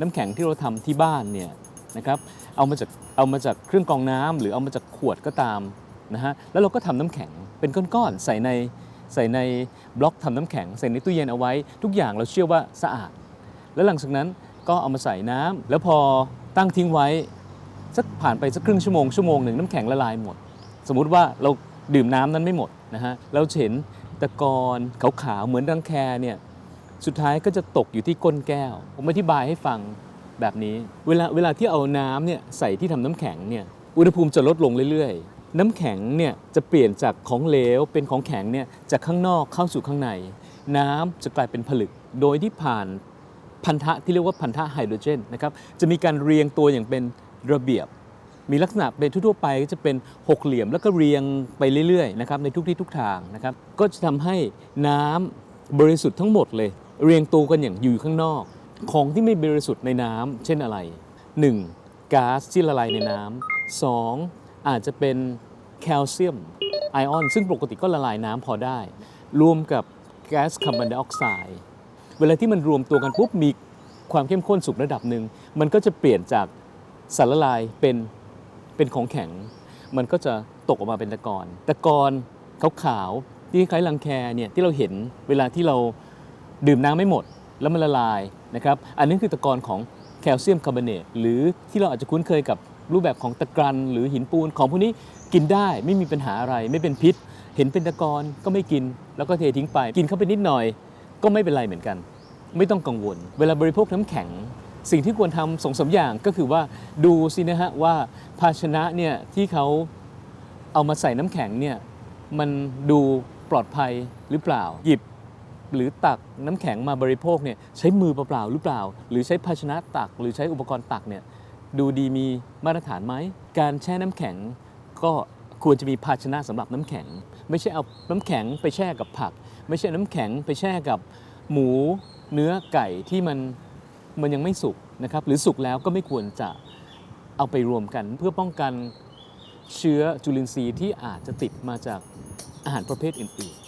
น้ำแข็งที่เราทำที่บ้านเนี่ยนะครับเอามาจากเอามาจากเครื่องกรองน้ำหรือเอามาจากขวดก็ตามนะฮะแล้วเราก็ทำน้ำแข็งเป็นก้อนๆใส่ในใส่ในบล็อกทำน้ำแข็ง ใส่ในตู้เย็นเอาไว้ ทุกอย่างเราเชื่อว่าสะอาด แล้วหลังจากนั้นก็เอามาใส่น้ำแล้วพอตั้งทิ้งไว้สักผ่านไปสักครึ่งชั่วโมงชั่วโมงหนึ่งน้ำแข็งละลายหมด สมมุติว่าเราดื่มน้ำนั้นไม่หมดนะฮะเราเห็นตะกอนขาวๆเหมือนรังแคเนี่ย สุดท้ายก็จะตกอยู่ที่ก้นแก้ว ผมอธิบายให้ฟังแบบนี้ เวลาเวลาที่เอาน้ำเนี่ยใส่ที่ทำน้ำแข็งเนี่ยอุณหภูมิจะลดลงเรื่อยๆ น้ำแข็งเนี่ยจะเปลี่ยนจากของเหลวเป็นของแข็งเนี่ยจากข้างนอกเข้าสู่ข้างใน น้ำจะกลายเป็นผลึก โดยที่ผ่านพันธะที่เรียกว่าพันธะไฮโดรเจนนะครับจะมีการเรียงตัวอย่างเป็นระเบียบ มีลักษณะเป็นทั่วๆไปก็จะเป็นหกเหลี่ยมแล้วก็เรียงไปเรื่อยๆนะครับในทุกที่ทุกทางนะครับก็จะทำให้น้ำบริสุทธิ์ทั้งหมดเลย เรียงตัวกันอย่างอยู่ข้างนอก ของที่ไม่บริสุทธิ์ในน้ำเช่นอะไร 1. ก๊าซที่ละลายในน้ำ 2. อาจจะเป็นแคลเซียมไอออน ซึ่งปกติก็ละลายน้ำพอได้ รวมกับแก๊สคาร์บอนไดออกไซด์เวลาที่มันรวมตัวกันปุ๊บมีความเข้มข้นสูงระดับหนึ่ง มันก็จะเปลี่ยนจากสารละลายเป็นเป็นของแข็ง มันก็จะตกออกมาเป็นตะกอนตะกอนขาวๆที่คล้ายรังแคเนี่ยที่เราเห็นเวลาที่เรา ดื่มน้ำไม่หมดแล้วมันละลายนะครับอันนี้คือตะกอนของแคลเซียมคาร์บอเนตหรือที่เราอาจจะคุ้นเคยกับรูปแบบของตะกรันหรือหินปูนของพวกนี้กินได้ไม่มีปัญหาอะไรไม่เป็นพิษ เห็นเป็นตะกอนก็ไม่กิน แล้วก็เททิ้งไป กินเข้าไปนิดหน่อย ก็ไม่เป็นไรเหมือนกัน ไม่ต้องกังวล เวลาบริโภคน้ำแข็ง สิ่งที่ควรทำสองสามอย่างก็คือว่าดูสินะฮะว่าภาชนะเนี่ยที่เขาเอามาใส่น้ำแข็งเนี่ยมันดูปลอดภัยหรือเปล่าหยิบ หรือตักน้ำแข็งมาบริโภคเนี่ยใช้มือเปล่าๆหรือเปล่า หรือใช้ภาชนะตัก หรือใช้อุปกรณ์ตักเนี่ยดูดีมีมาตรฐานไหมการแช่น้ำแข็งก็ควรจะมีภาชนะสำหรับน้ำแข็ง ไม่ใช่เอาน้ำแข็งไปแช่กับผัก ไม่ใช่น้ำแข็งไปแช่กับหมูเนื้อไก่ที่มันมันยังไม่สุกนะครับหรือสุกแล้วก็ไม่ควรจะเอาไปรวมกัน เพื่อป้องกันเชื้อจุลินทรีย์ที่อาจจะติดมาจากอาหารประเภทอื่นๆ